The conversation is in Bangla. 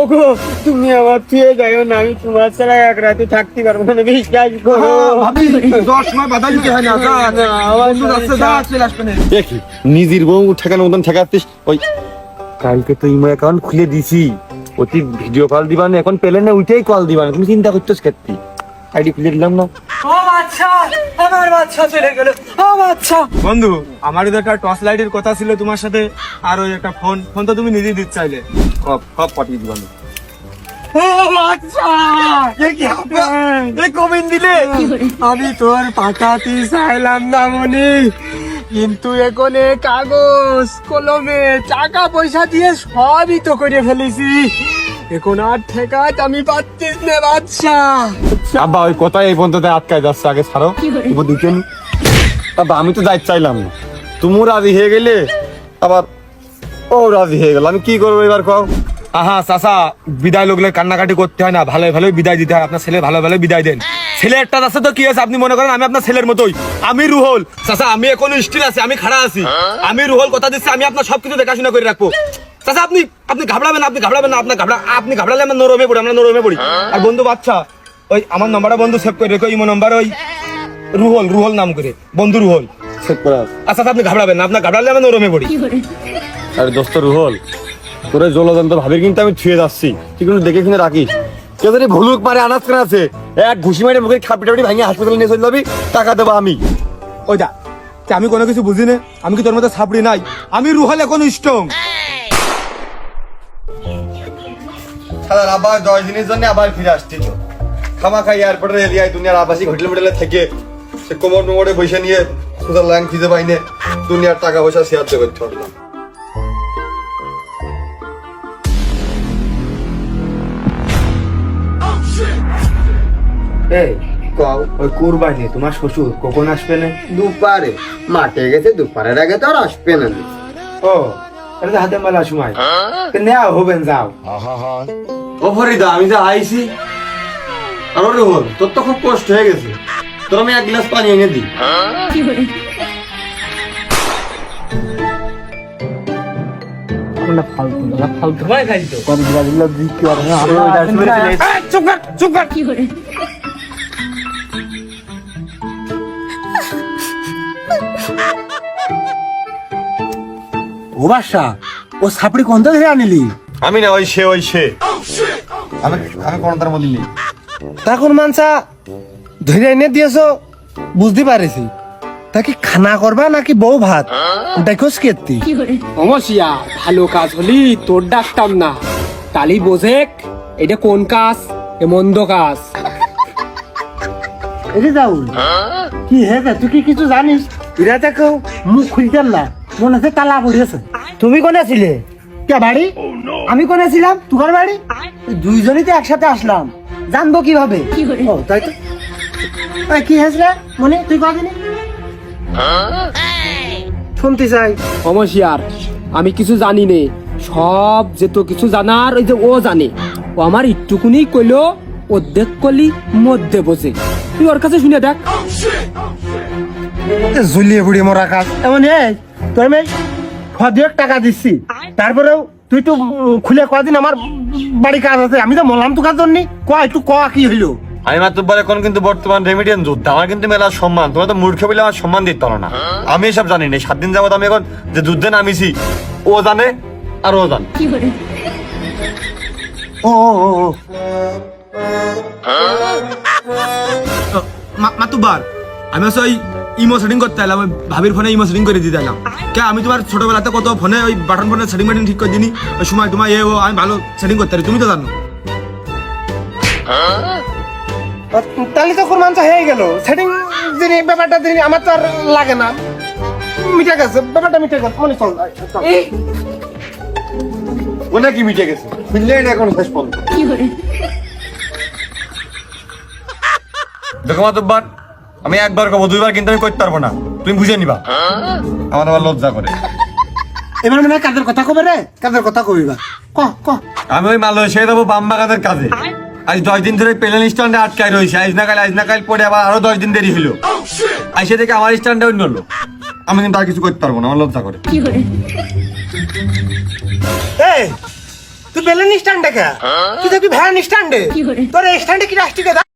ওগো তুমি আমার না আমি তোমার ছাড়া এক রাতে থাকতে পারব না বিশ্বাস করো। ভাবি দশ সময় বাধা দিতে হয় না বন্ধু যা, চলে আসবে না। দেখি নিজের বউ ঠেকানোর মতন ঠেকাচ্ছিস ওই কালকে তো ইমো অ্যাকাউন্ট খুলে দিছি। অতি ভিডিও কল দিবা না এখন পেলে না ওইটাই কল দিবা না তুমি চিন্তা করতেছ ক্ষেত্রে আইডি খুলে দিলাম না। ও বাচ্চা আমার বাচ্চা চলে গেল। ও বাচ্চা। বন্ধু আমার তো একটা টর্চ লাইটের কথা ছিল তোমার সাথে আর ওই একটা ফোন ফোন তো তুমি নিজেই দিতে চাইলে। পাঠিয়ে আমি। তোর পাঠাতে চাইলাম না মনি। কিন্তু এখন কাগজ কলমে টাকা পয়সা দিয়ে সবই তো করে ফেলেছি। এখন আর ঠেকাত আমি পাচ্ছিস না বাচ্চা। আব্বা ওই কোথায় এই পর্যন্ত আটকায় যাচ্ছে? আগে ছাড়ো। এবার দুজন। আব্বা আমি তো যাইতে চাইলাম। না তুমিও রাজি হয়ে গেলে? আবার ও রাজি হয়ে গেল। আমি কি করব এবার কও? আহা চাষা বিদায় লোকলে কান্নাকাটি করতে হয় না। ভালো ভালোই বিদায় দিতে হয়। আপনার ছেলে ভালো ভালো বিদায় দেন। ছেলে একটা আছে তো কি আছে আপনি মনে করেন আমি আপনার ছেলের মতোই। আমি রুহল। চাচা আমি এখনও স্টিল আছি আমি খাড়া আছি। আমি রুহল কথা দিচ্ছি আমি আপনার সবকিছু দেখাশোনা করে রাখব। চাচা আপনি আপনি ঘাবড়াবেন আপনি ঘাবড়াবেন না আপনার ঘাবড়া আপনি ঘাবড়ালে আমরা নরমে পড়ি আমরা নরমে পড়ি। আর বন্ধু বাচ্চা ওই আমার নাম্বারটা বন্ধু সেভ করে রেখো ইমো নাম্বার ওই রুহল রুহল নাম করে। বন্ধু রুহল। সেভ করা। আচ্ছা আপনি ঘাবড়াবেন না আপনার ঘাবড়ালে আমরা নরমে পড়ি। আরে দোস্ত রুহল তোরে জলযন্ত্র ভাবে কিন্তু আমি ছুঁয়ে যাচ্ছি। তুই কিন্তু দেখে শুনে রাখিস। যদি ভুলুক মারে আনাজ কেন আছে। এক ঘুষি মারে মুখে ভাঙিয়ে হাসপাতালে নিয়ে চলে যাবি টাকা দেবো আমি। ওই তা আমি কোনো কিছু বুঝি না আমি কি তোর মতো ছাপড়ি নাই? আমি রুহাল এখন স্ট্রং আবার দশ দিনের জন্য আবার ফিরে আসছি তো খামা খাই এয়ারপোর্টের এরিয়ায় দুনিয়ার আবাসিক হোটেল মোটেলে থেকে সে কোমর নোমরে পয়সা নিয়ে সুতার খুঁজে পাইনে। দুনিয়ার টাকা পয়সা শেয়ার করতে পারলাম এই কও ওই কুরবানি তোমার শ্বশুর কখন আসবে না? দুপারে। মাঠে গেছে দুপারের আগে তো আর আসবে না। ও এটা হাতে মেলা সময়। নেওয়া হবেন যাও। ও ফরিদা আমি যে আইছি আর ওরে হল তোর তো খুব কষ্ট হয়ে গেছে। তোর আমি এক গ্লাস পানি এনে দিই। ও বাসা ও সাপড়ি কোন ধরে আনিলি? আমি না ওই সে ওই সে। আমি আমি কোনো তার নেই তখন মানসা ধরে এনে দিয়েছ বুঝতে পারিছি। তা কি খানা করবা নাকি বউ ভাত? দেখোস কেতি সমস্যা ভালো কাজ হলি তোর ডাকতাম না। তালি বোঝেক এটা কোন কাজ? এ মন্দ কাজ। এরে যাউল কি হে তুই কি কিছু জানিস? এরা দেখো মুখ খুলতেন না মনে হচ্ছে তালা পড়িয়েছে তুমি কোনে ছিলে? কে বাড়ি? আমি কোনে ছিলাম? তোমার বাড়ি? দুইজনই তো একসাথে আসলাম। জানব কীভাবে? ও তাই তো। কি হয়েছে রে? মনে তুই কদিনি শুনতে চাই। সমস্যার আমি কিছু জানি নে। সব যে তো কিছু জানার ওই যে ও জানে। ও আমার একটুকুনি কইলো অর্ধেক কলি মধ্যে বসে তুই ওর কাছে শুনে দেখ। ঝুলিয়ে বুড়ি মরা কাজ। এমন এই তোর মেয়ে টাকা দিচ্ছি তারপরেও তুই তো খুলে কদিন আমার বাড়ি কাজ আছে আমি তো মলাম তো কাজ জন্য? কয় তুই ক কি হইল? আমি মাত্র এখন কিন্তু বর্তমান রেমিডিয়ান যুদ্ধ আমার কিন্তু মেলা সম্মান তোমার তো মূর্খ বলে আমার সম্মান দিতে পারো না। আমি এসব জানি না সাত দিন যাবত আমি এখন যে যুদ্ধে নামিছি ও জানে আর ও জানে। ও ও ও, মাতুবার আমি ওই ইমো সেটিং করতে এলাম ওই ভাবির ফোনে ইমো সেটিং করে দিতে এলাম। কে আমি তোমার ছোটবেলাতে কত ফোনে ওই বাটন ফোনে সেটিং বাটন ঠিক করে দিনি ওই সময় তোমার এ ও আমি ভালো সেটিং করতে পারি তুমি তো জানো। তাহলে তো কোরবান হয়ে গেল। সেটিং যিনি ব্যাপারটা যিনি আমার তো আর লাগে না। মিটে গেছে ব্যাপারটা মিটে গেছে মনে চল। চল। ও নাকি মিটে গেছে? মিললে না এখন শেষ পর্যন্ত দেখো মাতব্বার আমি একবার কবো দুইবার কিন্তু আমি করতে পারব না। তুমি বুঝে নিবা। আমার আবার লজ্জা করে। এবার মানে কাদের কথা কবে রে? কাদের কথা কবিবা ক ক। আমি ওই মালয়েশিয়ায় যাব বাম বাগানের কাজে। আজ দশ দিন ধরে পেলেন স্ট্যান্ডে আটকায় রয়েছে। আজ না কাল আজ না কাল পরে আবার আরও দশ দিন দেরি হলো। আইসে থেকে আমার স্ট্যান্ডে অন্য হলো আমি কিন্তু আর কিছু করতে পারব না আমার লজ্জা করে। এই তুই পেলেন স্ট্যান্ডে কে? তুই দেখবি ভ্যান স্ট্যান্ডে? তোর স্ট্যান্ডে কি রাষ্ট্রীয়